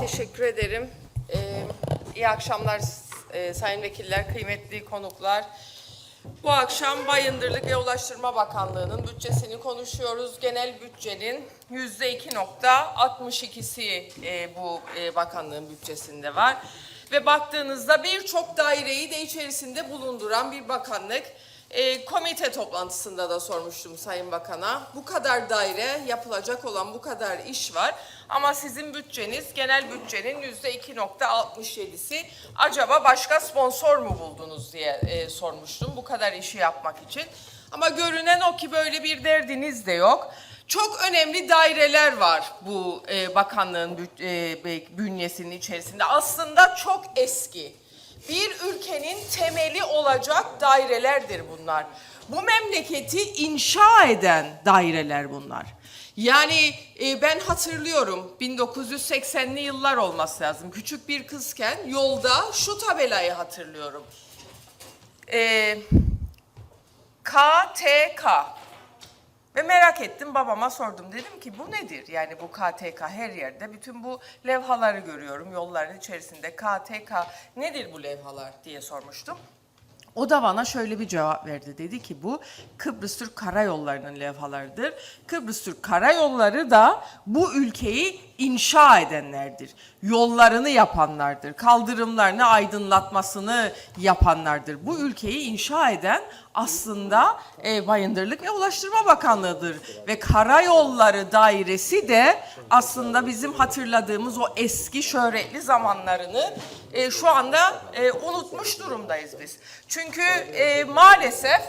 Teşekkür ederim. Ee, iyi akşamlar e, sayın vekiller, kıymetli konuklar. Bu akşam Bayındırlık ve Ulaştırma Bakanlığı'nın bütçesini konuşuyoruz. Genel bütçenin yüzde 2.62'si e, bu e, bakanlığın bütçesinde var. Ve baktığınızda birçok daireyi de içerisinde bulunduran bir bakanlık. E, komite toplantısında da sormuştum Sayın Bakan'a. Bu kadar daire yapılacak olan bu kadar iş var. Ama sizin bütçeniz genel bütçenin yüzde 2.67'si. Acaba başka sponsor mu buldunuz diye e, sormuştum bu kadar işi yapmak için. Ama görünen o ki böyle bir derdiniz de yok. Çok önemli daireler var bu e, bakanlığın e, bünyesinin içerisinde. Aslında çok eski bir ülkenin temeli olacak dairelerdir bunlar. Bu memleketi inşa eden daireler bunlar. Yani e, ben hatırlıyorum 1980'li yıllar olması lazım. Küçük bir kızken yolda şu tabelayı hatırlıyorum. E, KTK. Ve merak ettim babama sordum. Dedim ki bu nedir? Yani bu KTK her yerde. Bütün bu levhaları görüyorum yolların içerisinde. KTK nedir bu levhalar diye sormuştum. O da bana şöyle bir cevap verdi. Dedi ki bu Kıbrıs Türk Karayolları'nın levhalarıdır. Kıbrıs Türk Karayolları da bu ülkeyi inşa edenlerdir. Yollarını yapanlardır. Kaldırımlarını aydınlatmasını yapanlardır. Bu ülkeyi inşa eden aslında e, Bayındırlık ve Ulaştırma Bakanlığı'dır. Ve Karayolları Dairesi de aslında bizim hatırladığımız o eski şöhretli zamanlarını e, şu anda e, unutmuş durumdayız biz. Çünkü e, maalesef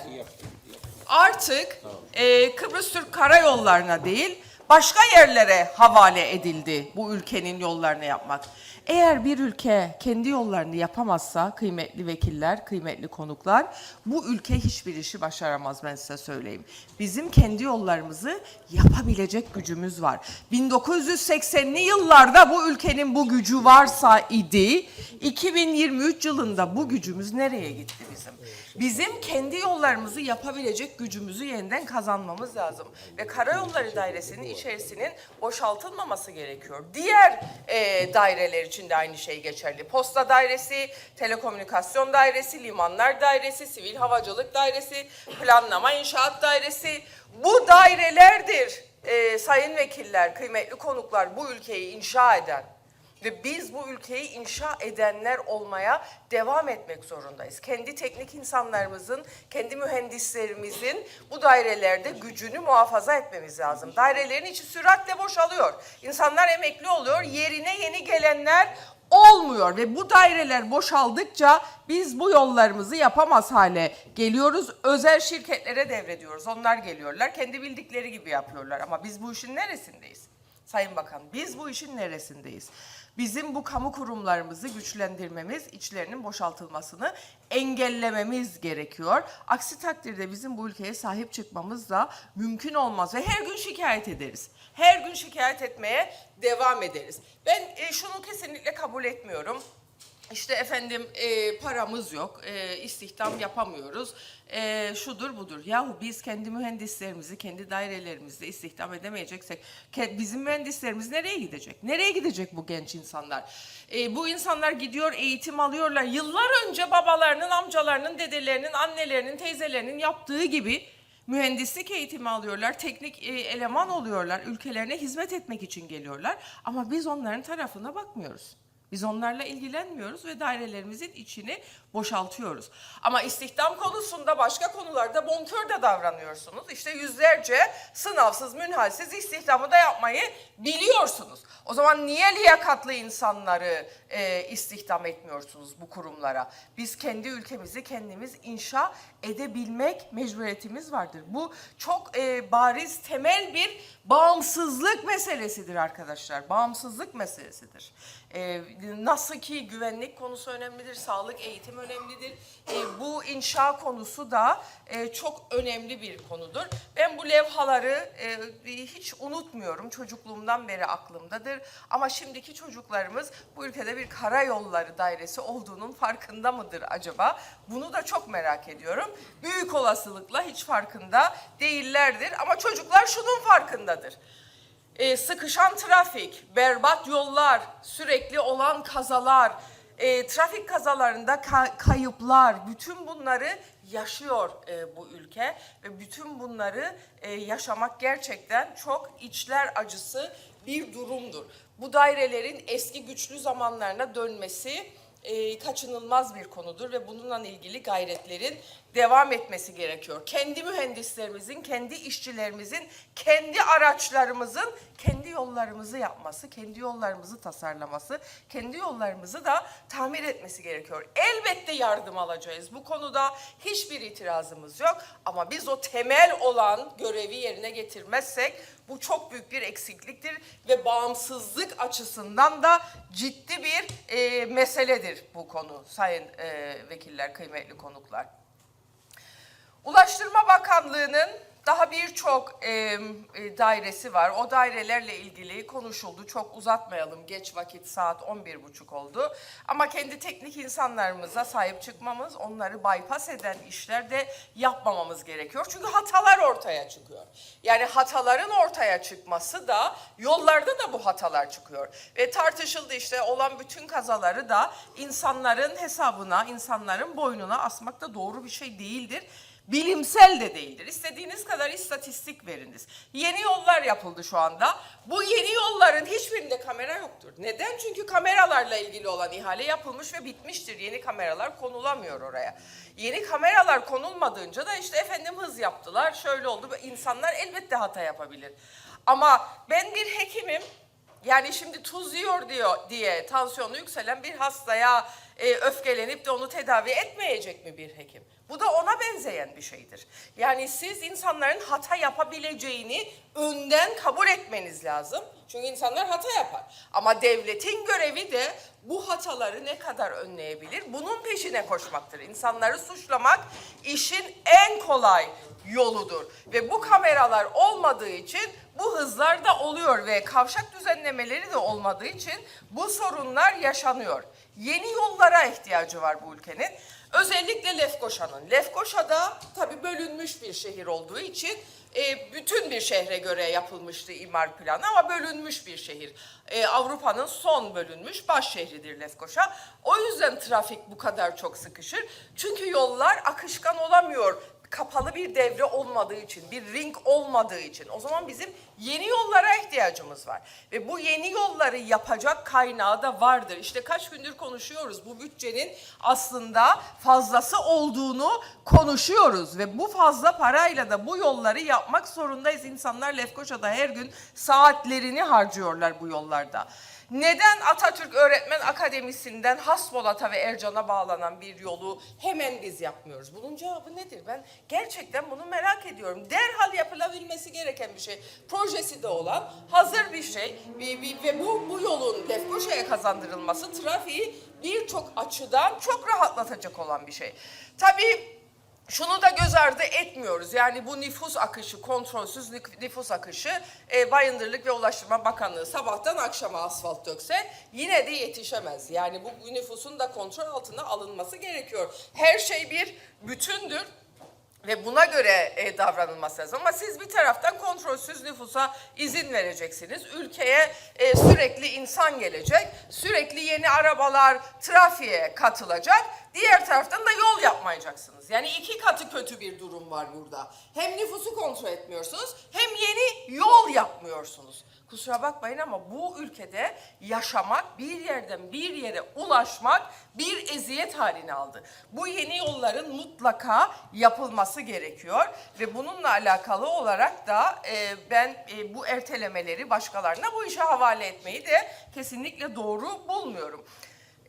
artık e, Kıbrıs Türk Karayollarına değil başka yerlere havale edildi bu ülkenin yollarını yapmak. Eğer bir ülke kendi yollarını yapamazsa kıymetli vekiller, kıymetli konuklar bu ülke hiçbir işi başaramaz ben size söyleyeyim. Bizim kendi yollarımızı yapabilecek gücümüz var. 1980'li yıllarda bu ülkenin bu gücü varsa idi 2023 yılında bu gücümüz nereye gitti bizim? Bizim kendi yollarımızı yapabilecek gücümüzü yeniden kazanmamız lazım. Ve Karayolları Dairesi'nin içerisinin boşaltılmaması gerekiyor. Diğer e, daireler için de aynı şey geçerli. Posta Dairesi, Telekomünikasyon Dairesi, Limanlar Dairesi, Sivil Havacılık Dairesi, Planlama İnşaat Dairesi. Bu dairelerdir e, sayın vekiller, kıymetli konuklar bu ülkeyi inşa eden. Ve biz bu ülkeyi inşa edenler olmaya devam etmek zorundayız. Kendi teknik insanlarımızın, kendi mühendislerimizin bu dairelerde gücünü muhafaza etmemiz lazım. Dairelerin içi süratle boşalıyor. İnsanlar emekli oluyor, yerine yeni gelenler olmuyor ve bu daireler boşaldıkça biz bu yollarımızı yapamaz hale geliyoruz. Özel şirketlere devrediyoruz. Onlar geliyorlar, kendi bildikleri gibi yapıyorlar ama biz bu işin neresindeyiz? Sayın Bakan biz bu işin neresindeyiz? Bizim bu kamu kurumlarımızı güçlendirmemiz, içlerinin boşaltılmasını engellememiz gerekiyor. Aksi takdirde bizim bu ülkeye sahip çıkmamız da mümkün olmaz ve her gün şikayet ederiz. Her gün şikayet etmeye devam ederiz. Ben e, şunu kesinlikle kabul etmiyorum. İşte efendim e, paramız yok, e, istihdam yapamıyoruz, e, şudur budur. Yahu biz kendi mühendislerimizi kendi dairelerimizde istihdam edemeyeceksek ke- bizim mühendislerimiz nereye gidecek? Nereye gidecek bu genç insanlar? E, bu insanlar gidiyor eğitim alıyorlar. Yıllar önce babalarının, amcalarının, dedelerinin, annelerinin, teyzelerinin yaptığı gibi mühendislik eğitimi alıyorlar, teknik e, eleman oluyorlar, ülkelerine hizmet etmek için geliyorlar. Ama biz onların tarafına bakmıyoruz. Biz onlarla ilgilenmiyoruz ve dairelerimizin içini boşaltıyoruz. Ama istihdam konusunda başka konularda bonkör de davranıyorsunuz. İşte yüzlerce sınavsız, münhalsiz istihdamı da yapmayı biliyorsunuz. O zaman niye liyakatlı insanları e, istihdam etmiyorsunuz bu kurumlara? Biz kendi ülkemizi kendimiz inşa edebilmek mecburiyetimiz vardır. Bu çok e, bariz, temel bir bağımsızlık meselesidir arkadaşlar. Bağımsızlık meselesidir. E, nasıl ki güvenlik konusu önemlidir, sağlık, eğitim önemlidir. E, bu inşa konusu da e, çok önemli bir konudur. Ben bu levhaları e, hiç unutmuyorum. Çocukluğumdan beri aklımdadır. Ama şimdiki çocuklarımız bu ülkede bir karayolları dairesi olduğunun farkında mıdır acaba? Bunu da çok merak ediyorum. Büyük olasılıkla hiç farkında değillerdir. Ama çocuklar şunun farkındadır. e, sıkışan trafik, berbat yollar, sürekli olan kazalar, e, trafik kazalarında ka- kayıplar, bütün bunları yaşıyor e, bu ülke ve bütün bunları e, yaşamak gerçekten çok içler acısı bir durumdur. Bu dairelerin eski güçlü zamanlarına dönmesi e, kaçınılmaz bir konudur ve bununla ilgili gayretlerin devam etmesi gerekiyor. Kendi mühendislerimizin, kendi işçilerimizin, kendi araçlarımızın kendi yollarımızı yapması, kendi yollarımızı tasarlaması, kendi yollarımızı da tamir etmesi gerekiyor. Elbette yardım alacağız. Bu konuda hiçbir itirazımız yok ama biz o temel olan görevi yerine getirmezsek bu çok büyük bir eksikliktir ve bağımsızlık açısından da ciddi bir e, meseledir bu konu sayın e, vekiller, kıymetli konuklar. Ulaştırma Bakanlığı'nın daha birçok e, e, dairesi var. O dairelerle ilgili konuşuldu. Çok uzatmayalım. Geç vakit saat 11.30 oldu. Ama kendi teknik insanlarımıza sahip çıkmamız, onları bypass eden işler de yapmamamız gerekiyor. Çünkü hatalar ortaya çıkıyor. Yani hataların ortaya çıkması da yollarda da bu hatalar çıkıyor. Ve tartışıldı işte olan bütün kazaları da insanların hesabına, insanların boynuna asmak da doğru bir şey değildir bilimsel de değildir. İstediğiniz kadar istatistik veriniz. Yeni yollar yapıldı şu anda. Bu yeni yolların hiçbirinde kamera yoktur. Neden? Çünkü kameralarla ilgili olan ihale yapılmış ve bitmiştir. Yeni kameralar konulamıyor oraya. Yeni kameralar konulmadığınca da işte efendim hız yaptılar, şöyle oldu. İnsanlar elbette hata yapabilir. Ama ben bir hekimim. Yani şimdi tuz yiyor diyor diye tansiyonu yükselen bir hastaya e, öfkelenip de onu tedavi etmeyecek mi bir hekim? Bu da ona benzeyen bir şeydir. Yani siz insanların hata yapabileceğini önden kabul etmeniz lazım. Çünkü insanlar hata yapar. Ama devletin görevi de bu hataları ne kadar önleyebilir? Bunun peşine koşmaktır. İnsanları suçlamak işin en kolay yoludur. Ve bu kameralar olmadığı için bu hızlar da oluyor ve kavşak düzenlemeleri de olmadığı için bu sorunlar yaşanıyor. Yeni yollara ihtiyacı var bu ülkenin. Özellikle Lefkoşa'nın. Lefkoşa'da tabii bölünmüş bir şehir olduğu için e, bütün bir şehre göre yapılmıştı imar planı ama bölünmüş bir şehir. E, Avrupa'nın son bölünmüş baş şehridir Lefkoşa. O yüzden trafik bu kadar çok sıkışır. Çünkü yollar akışkan olamıyor kapalı bir devre olmadığı için, bir ring olmadığı için. O zaman bizim yeni yollara ihtiyacımız var. Ve bu yeni yolları yapacak kaynağı da vardır. İşte kaç gündür konuşuyoruz. Bu bütçenin aslında fazlası olduğunu konuşuyoruz. Ve bu fazla parayla da bu yolları yapmak zorundayız. İnsanlar Lefkoşa'da her gün saatlerini harcıyorlar bu yollarda. Neden Atatürk Öğretmen Akademisi'nden Hasbolat'a ve Ercan'a bağlanan bir yolu hemen biz yapmıyoruz? Bunun cevabı nedir? Ben gerçekten bunu merak ediyorum. Derhal yapılabilmesi gereken bir şey. Projesi de olan hazır bir şey ve, bu, bu yolun Lefkoşa'ya kazandırılması trafiği birçok açıdan çok rahatlatacak olan bir şey. Tabii şunu da göz ardı etmiyoruz. Yani bu nüfus akışı, kontrolsüz nüf- nüfus akışı e, Bayındırlık ve Ulaştırma Bakanlığı sabahtan akşama asfalt dökse yine de yetişemez. Yani bu nüfusun da kontrol altına alınması gerekiyor. Her şey bir bütündür. Ve buna göre e, davranılması lazım. Ama siz bir taraftan kontrolsüz nüfusa izin vereceksiniz. Ülkeye e, sürekli insan gelecek. Sürekli yeni arabalar trafiğe katılacak. Diğer taraftan da yol yapmayacaksınız. Yani iki katı kötü bir durum var burada. Hem nüfusu kontrol etmiyorsunuz hem yeni yol yapmıyorsunuz. Kusura bakmayın ama bu ülkede yaşamak, bir yerden bir yere ulaşmak bir eziyet haline aldı. Bu yeni yolların mutlaka yapılması gerekiyor ve bununla alakalı olarak da e, ben e, bu ertelemeleri başkalarına bu işe havale etmeyi de kesinlikle doğru bulmuyorum.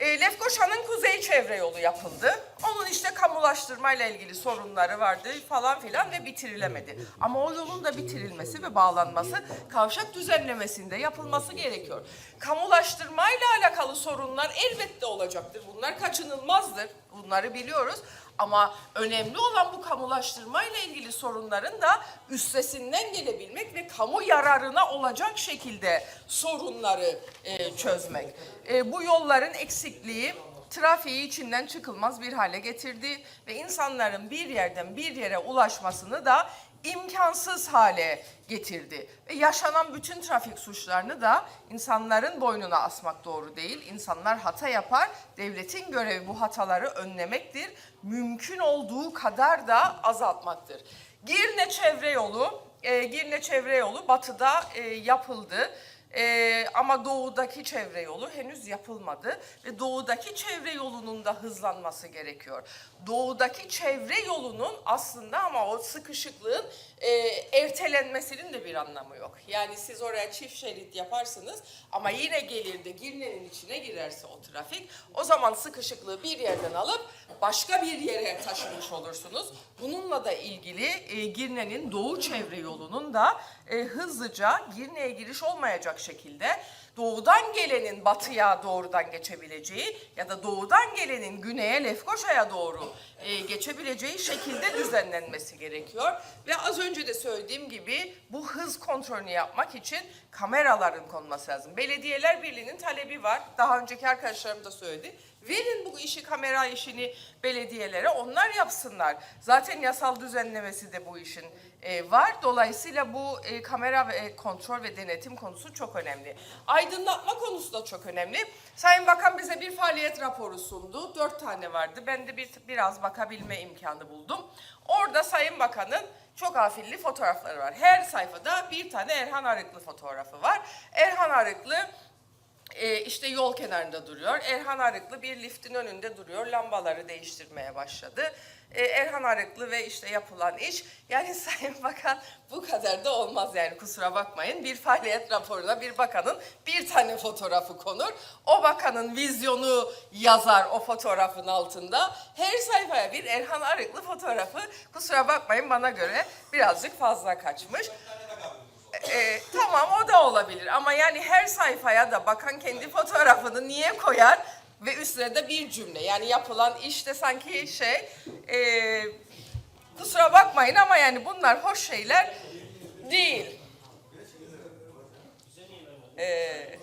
E, Lefkoşa'nın kuzey çevre yolu yapıldı. Onun işte kamulaştırmayla ilgili sorunları vardı falan filan ve bitirilemedi. Ama o yolun da bitirilmesi ve bağlanması kavşak düzenlemesinde yapılması gerekiyor. Kamulaştırmayla alakalı sorunlar elbette olacaktır. Bunlar kaçınılmazdır. Bunları biliyoruz. Ama önemli olan bu kamulaştırmayla ilgili sorunların da üstesinden gelebilmek ve kamu yararına olacak şekilde sorunları e, çözmek. E, bu yolların eksikliği trafiği içinden çıkılmaz bir hale getirdi ve insanların bir yerden bir yere ulaşmasını da imkansız hale getirdi. Ve yaşanan bütün trafik suçlarını da insanların boynuna asmak doğru değil. İnsanlar hata yapar. Devletin görevi bu hataları önlemektir. Mümkün olduğu kadar da azaltmaktır. Girne çevre yolu, e, Girne çevre yolu batıda e, yapıldı. Ee, ama doğudaki çevre yolu henüz yapılmadı ve doğudaki çevre yolunun da hızlanması gerekiyor. Doğudaki çevre yolunun aslında ama o sıkışıklığın e, ertelenmesinin de bir anlamı yok. Yani siz oraya çift şerit yaparsınız ama yine gelir de Girne'nin içine girerse o trafik o zaman sıkışıklığı bir yerden alıp başka bir yere taşımış olursunuz. Bununla da ilgili e, Girne'nin doğu çevre yolunun da e, hızlıca Girne'ye giriş olmayacak şekilde doğudan gelenin batıya doğrudan geçebileceği ya da doğudan gelenin güneye Lefkoşa'ya doğru e, geçebileceği şekilde düzenlenmesi gerekiyor. Ve az önce de söylediğim gibi bu hız kontrolünü yapmak için kameraların konması lazım. Belediyeler Birliği'nin talebi var. Daha önceki arkadaşlarım da söyledi. Verin bu işi kamera işini belediyelere onlar yapsınlar. Zaten yasal düzenlemesi de bu işin e, var. Dolayısıyla bu e, kamera ve e, kontrol ve denetim konusu çok önemli. Aydınlatma konusu da çok önemli. Sayın Bakan bize bir faaliyet raporu sundu. Dört tane vardı. Ben de bir, biraz bakabilme imkanı buldum. Orada Sayın Bakan'ın çok afilli fotoğrafları var. Her sayfada bir tane Erhan Arıklı fotoğrafı var. Erhan Arıklı e, işte yol kenarında duruyor. Erhan Arıklı bir liftin önünde duruyor. Lambaları değiştirmeye başladı. E, Erhan Arıklı ve işte yapılan iş. Yani Sayın Bakan bu kadar da olmaz yani kusura bakmayın. Bir faaliyet raporuna bir bakanın bir tane fotoğrafı konur. O bakanın vizyonu yazar o fotoğrafın altında. Her sayfaya bir Erhan Arıklı fotoğrafı kusura bakmayın bana göre birazcık fazla kaçmış. E, tamam o da olabilir ama yani her sayfaya da bakan kendi fotoğrafını niye koyar ve üstüne de bir cümle yani yapılan işte sanki şey e, kusura bakmayın ama yani bunlar hoş şeyler değil. E,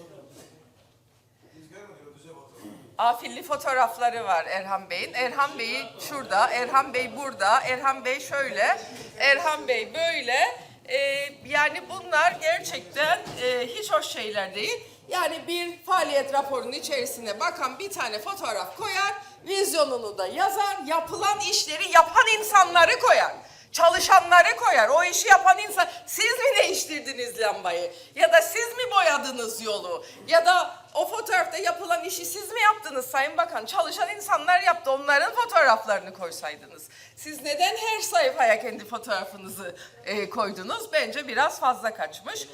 afilli fotoğrafları var Erhan Bey'in. Erhan Bey şurada, Erhan Bey burada, Erhan Bey şöyle, Erhan Bey böyle. Ee, yani bunlar gerçekten e, hiç hoş şeyler değil. Yani bir faaliyet raporunun içerisine bakan bir tane fotoğraf koyar, vizyonunu da yazar, yapılan işleri yapan insanları koyar. Çalışanları koyar. O işi yapan insan siz mi değiştirdiniz lambayı? Ya da siz mi boyadınız yolu? Ya da o fotoğrafta yapılan işi siz mi yaptınız Sayın Bakan? Çalışan insanlar yaptı. Onların fotoğraflarını koysaydınız. Siz neden her sayfaya kendi fotoğrafınızı e, koydunuz? Bence biraz fazla kaçmış.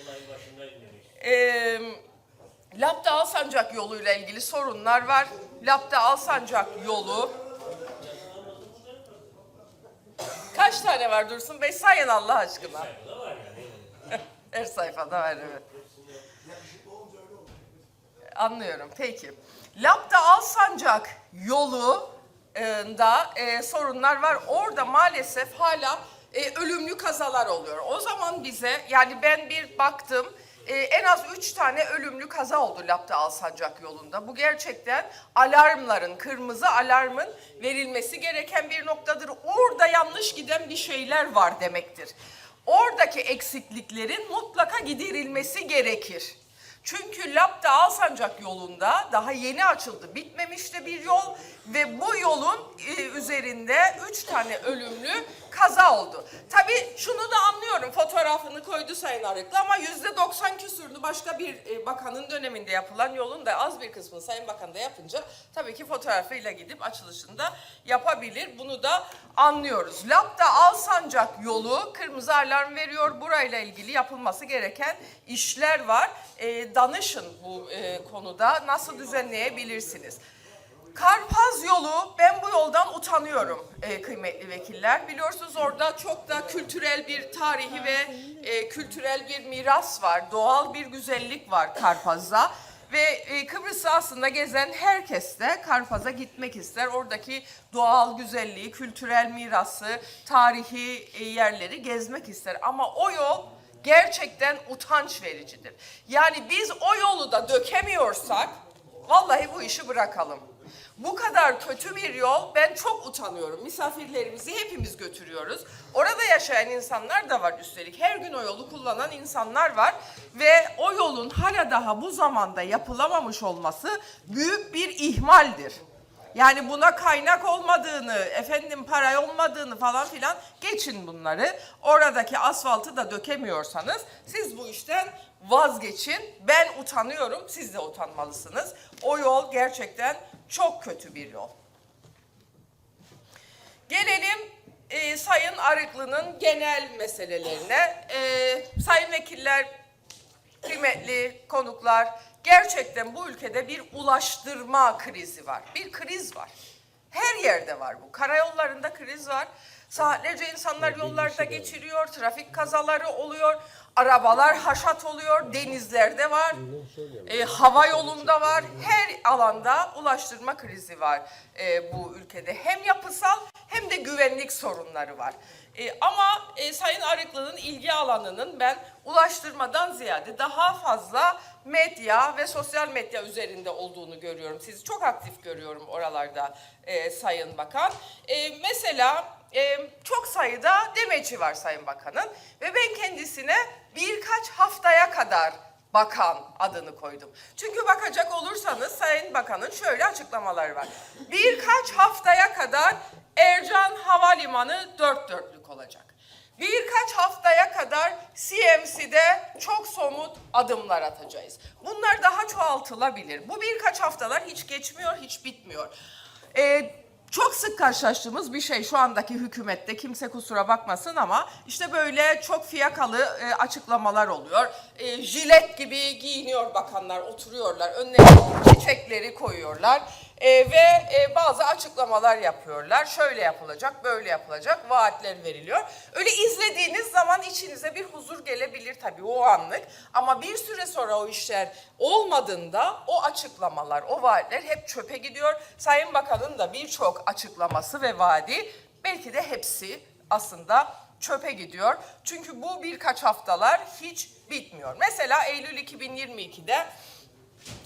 Eee Lapta Alsancak yoluyla ilgili sorunlar var. Lapta Alsancak yolu Kaç tane var Dursun Bey? Sayın Allah aşkına. Her sayfada var evet. Anlıyorum peki. Lapta Alsancak yolu da e, sorunlar var. Orada maalesef hala e, ölümlü kazalar oluyor. O zaman bize yani ben bir baktım e, en az üç tane ölümlü kaza oldu Lapta Alsancak yolunda. Bu gerçekten alarmların, kırmızı alarmın verilmesi gereken bir noktadır. Orada yanlış giden bir şeyler var demektir. Oradaki eksikliklerin mutlaka giderilmesi gerekir. Çünkü Lapta Alsancak yolunda daha yeni açıldı, bitmemişti bir yol ve bu yolun e, üzerinde üç tane ölümlü kaza oldu. Tabii şunu da anlıyorum, fotoğrafını koydu Sayın Arıklı ama yüzde 90 küsürlü başka bir e, bakanın döneminde yapılan yolun da az bir kısmını Sayın Bakan da yapınca tabii ki fotoğrafıyla gidip açılışını da yapabilir. Bunu da anlıyoruz. Lapta Alsancak yolu kırmızı alarm veriyor. Burayla ilgili yapılması gereken işler var. E, danışın bu e, konuda nasıl düzenleyebilirsiniz. Karpaz yolu, ben bu yoldan utanıyorum e, kıymetli vekiller. Biliyorsunuz orada çok da kültürel bir tarihi ve e, kültürel bir miras var. Doğal bir güzellik var Karpaz'da. Ve e, Kıbrıs'ı aslında gezen herkes de Karpaz'a gitmek ister. Oradaki doğal güzelliği, kültürel mirası, tarihi e, yerleri gezmek ister. Ama o yol gerçekten utanç vericidir. Yani biz o yolu da dökemiyorsak vallahi bu işi bırakalım. Bu kadar kötü bir yol ben çok utanıyorum. Misafirlerimizi hepimiz götürüyoruz. Orada yaşayan insanlar da var üstelik. Her gün o yolu kullanan insanlar var. Ve o yolun hala daha bu zamanda yapılamamış olması büyük bir ihmaldir. Yani buna kaynak olmadığını, efendim para olmadığını falan filan geçin bunları. Oradaki asfaltı da dökemiyorsanız siz bu işten vazgeçin. Ben utanıyorum, siz de utanmalısınız. O yol gerçekten çok kötü bir yol. Gelelim e, Sayın Arıklı'nın genel meselelerine. E, sayın vekiller, kıymetli konuklar, gerçekten bu ülkede bir ulaştırma krizi var. Bir kriz var. Her yerde var bu. Karayollarında kriz var. Saatlerce insanlar yollarda geçiriyor, trafik kazaları oluyor, arabalar haşat oluyor, denizlerde var, e, hava yolunda var. Her alanda ulaştırma krizi var e, bu ülkede. Hem yapısal hem de güvenlik sorunları var. E, ama e, Sayın Arıklı'nın ilgi alanının ben ulaştırmadan ziyade daha fazla medya ve sosyal medya üzerinde olduğunu görüyorum. Sizi çok aktif görüyorum oralarda e, Sayın Bakan. E, mesela e, çok sayıda demeci var Sayın Bakan'ın ve ben kendisine birkaç haftaya kadar bakan adını koydum. Çünkü bakacak olursanız Sayın Bakan'ın şöyle açıklamaları var. Birkaç haftaya kadar Ercan Havalimanı dört dörtlük olacak. Birkaç haftaya kadar CMC'de çok somut adımlar atacağız. Bunlar daha çoğaltılabilir. Bu birkaç haftalar hiç geçmiyor, hiç bitmiyor. Ee, çok sık karşılaştığımız bir şey şu andaki hükümette. Kimse kusura bakmasın ama işte böyle çok fiyakalı e, açıklamalar oluyor. E, jilet gibi giyiniyor bakanlar, oturuyorlar, önlerine çiçekleri koyuyorlar E, ve e, bazı açıklamalar yapıyorlar. Şöyle yapılacak, böyle yapılacak, vaatler veriliyor. Öyle izlediğiniz zaman içinize bir huzur gelebilir tabii o anlık ama bir süre sonra o işler olmadığında o açıklamalar, o vaatler hep çöpe gidiyor. Sayın Bakan'ın da birçok açıklaması ve vaadi belki de hepsi aslında çöpe gidiyor. Çünkü bu birkaç haftalar hiç bitmiyor. Mesela Eylül 2022'de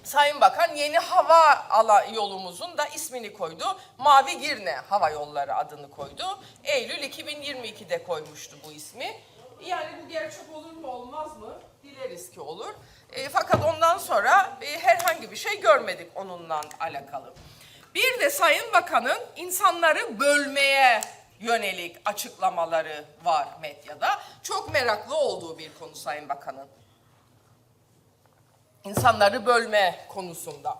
Sayın Bakan yeni hava ala yolumuzun da ismini koydu. Mavi Girne Hava Yolları adını koydu. Eylül 2022'de koymuştu bu ismi. Yani bu gerçek olur mu olmaz mı? Dileriz ki olur. E, fakat ondan sonra e, herhangi bir şey görmedik onunla alakalı. Bir de Sayın Bakan'ın insanları bölmeye yönelik açıklamaları var medyada. Çok meraklı olduğu bir konu Sayın Bakan'ın insanları bölme konusunda.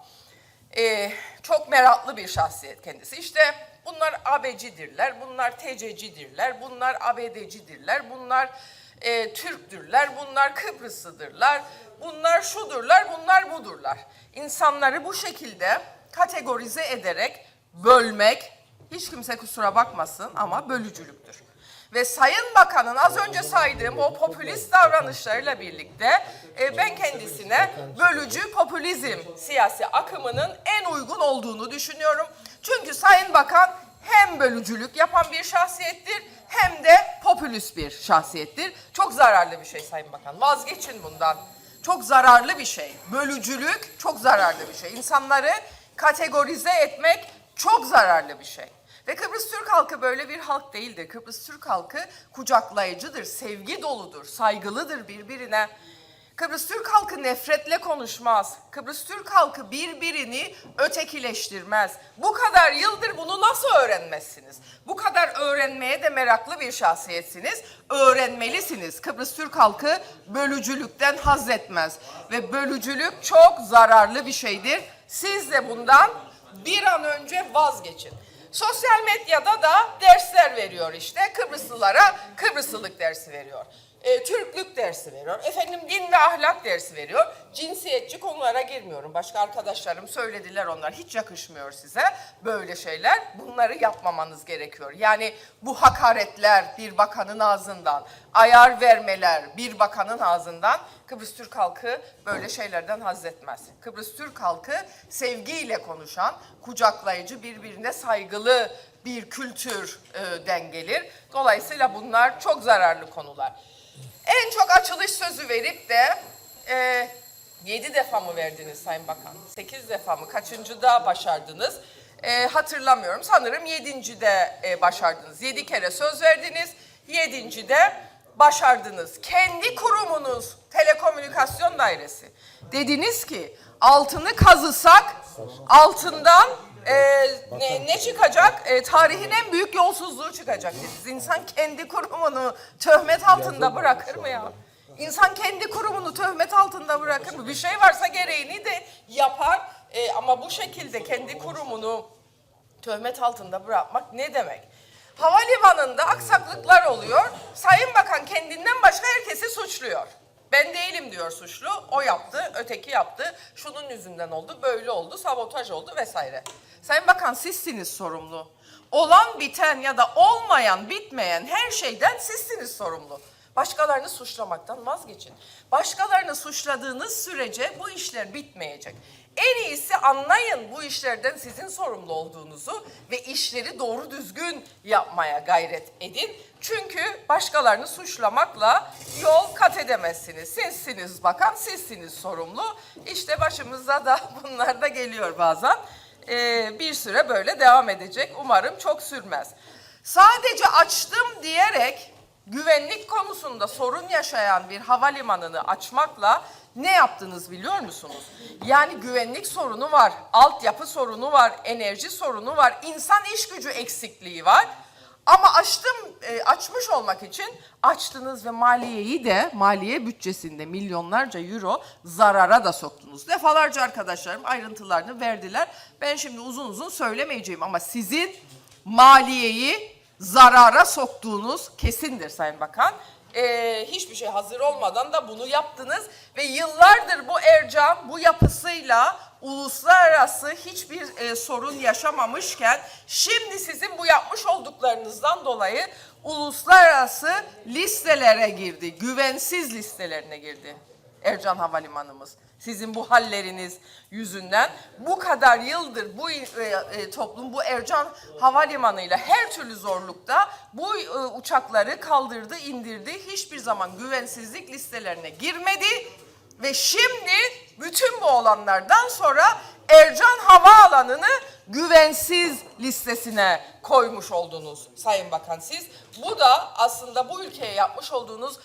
Ee, çok meraklı bir şahsiyet kendisi. İşte bunlar AB'cidirler, bunlar TC'cidirler, bunlar ABD'cidirler, bunlar e, Türktürler, bunlar Kıbrıslıdırlar, bunlar şudurlar, bunlar budurlar. İnsanları bu şekilde kategorize ederek bölmek, hiç kimse kusura bakmasın ama bölücülüktür. Ve Sayın Bakan'ın az önce saydığım o popülist davranışlarıyla birlikte e, ben kendisine bölücü popülizm siyasi akımının en uygun olduğunu düşünüyorum. Çünkü Sayın Bakan hem bölücülük yapan bir şahsiyettir hem de popülist bir şahsiyettir. Çok zararlı bir şey Sayın Bakan. Vazgeçin bundan. Çok zararlı bir şey. Bölücülük çok zararlı bir şey. İnsanları kategorize etmek çok zararlı bir şey. Ve Kıbrıs Türk halkı böyle bir halk değildir. Kıbrıs Türk halkı kucaklayıcıdır, sevgi doludur, saygılıdır birbirine. Kıbrıs Türk halkı nefretle konuşmaz. Kıbrıs Türk halkı birbirini ötekileştirmez. Bu kadar yıldır bunu nasıl öğrenmezsiniz? Bu kadar öğrenmeye de meraklı bir şahsiyetsiniz. Öğrenmelisiniz. Kıbrıs Türk halkı bölücülükten haz etmez. Ve bölücülük çok zararlı bir şeydir. Siz de bundan bir an önce vazgeçin. Sosyal medyada da dersler veriyor işte. Kıbrıslılara Kıbrıslılık dersi veriyor. E, Türklük dersi veriyor. Efendim din ve ahlak dersi veriyor. Cinsiyetçi konulara girmiyorum. Başka arkadaşlarım söylediler onlar. Hiç yakışmıyor size böyle şeyler. Bunları yapmamanız gerekiyor. Yani bu hakaretler bir bakanın ağzından, ayar vermeler bir bakanın ağzından Kıbrıs Türk halkı böyle şeylerden haz etmez. Kıbrıs Türk halkı sevgiyle konuşan, kucaklayıcı, birbirine saygılı bir kültürden gelir. Dolayısıyla bunlar çok zararlı konular. En çok açılış sözü verip de e, 7 defa mı verdiniz Sayın Bakan? 8 defa mı? Kaçıncıda başardınız? Ee, hatırlamıyorum. Sanırım 7. e, başardınız. 7 kere söz verdiniz. 7. de başardınız. Kendi kurumunuz Telekomünikasyon Dairesi. Dediniz ki altını kazısak altından e, ne, ne çıkacak? E, tarihin en büyük yolsuzluğu çıkacak dediniz. İnsan kendi kurumunu töhmet altında bırakır mı ya? İnsan kendi kurumunu töhmet altında bırakır mı? Bir şey varsa gereğini de yapar. E, ama bu şekilde kendi kurumunu töhmet altında bırakmak ne demek? Havalimanında aksaklıklar oluyor. Sayın Bakan kendinden başka herkesi suçluyor. Ben değilim diyor suçlu. O yaptı, öteki yaptı. Şunun yüzünden oldu, böyle oldu, sabotaj oldu vesaire. Sayın Bakan sizsiniz sorumlu. Olan biten ya da olmayan, bitmeyen her şeyden sizsiniz sorumlu. Başkalarını suçlamaktan vazgeçin. Başkalarını suçladığınız sürece bu işler bitmeyecek. En iyisi anlayın bu işlerden sizin sorumlu olduğunuzu ve işleri doğru düzgün yapmaya gayret edin. Çünkü başkalarını suçlamakla yol kat edemezsiniz. Sizsiniz bakan, sizsiniz sorumlu. İşte başımıza da bunlar da geliyor bazen. Ee, bir süre böyle devam edecek. Umarım çok sürmez. Sadece açtım diyerek güvenlik konusunda sorun yaşayan bir havalimanını açmakla ne yaptınız biliyor musunuz? Yani güvenlik sorunu var, altyapı sorunu var, enerji sorunu var, insan iş gücü eksikliği var. Ama açtım, e, açmış olmak için açtınız ve maliyeyi de maliye bütçesinde milyonlarca euro zarara da soktunuz. Defalarca arkadaşlarım ayrıntılarını verdiler. Ben şimdi uzun uzun söylemeyeceğim ama sizin maliyeyi zarara soktuğunuz kesindir Sayın Bakan. Ee, hiçbir şey hazır olmadan da bunu yaptınız ve yıllardır bu Ercan bu yapısıyla uluslararası hiçbir e, sorun yaşamamışken şimdi sizin bu yapmış olduklarınızdan dolayı uluslararası listelere girdi, güvensiz listelerine girdi. Ercan Havalimanımız. Sizin bu halleriniz yüzünden bu kadar yıldır bu e, e, toplum bu Ercan Havalimanı'yla her türlü zorlukta bu e, uçakları kaldırdı, indirdi. Hiçbir zaman güvensizlik listelerine girmedi ve şimdi bütün bu olanlardan sonra Ercan Havaalanı'nı güvensiz listesine koymuş oldunuz Sayın Bakan siz. Bu da aslında bu ülkeye yapmış olduğunuz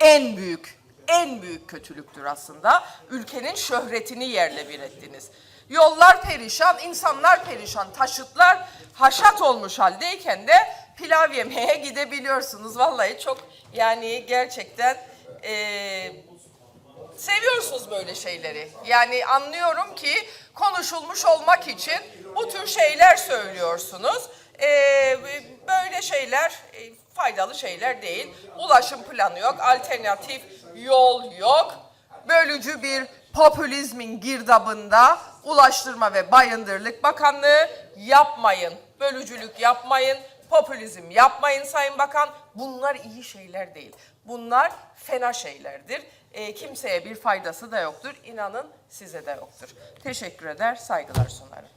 en büyük en büyük kötülüktür aslında. Ülkenin şöhretini yerle bir ettiniz. Yollar perişan, insanlar perişan, taşıtlar haşat olmuş haldeyken de pilav yemeye gidebiliyorsunuz. Vallahi çok yani gerçekten eee seviyorsunuz böyle şeyleri. Yani anlıyorum ki konuşulmuş olmak için bu tür şeyler söylüyorsunuz. Ee, böyle şeyler e, faydalı şeyler değil. Ulaşım planı yok, alternatif yol yok. Bölücü bir popülizmin girdabında Ulaştırma ve Bayındırlık Bakanlığı yapmayın. Bölücülük yapmayın, popülizm yapmayın Sayın Bakan. Bunlar iyi şeyler değil. Bunlar fena şeylerdir. E, kimseye bir faydası da yoktur. İnanın size de yoktur. Teşekkür eder, saygılar sunarım.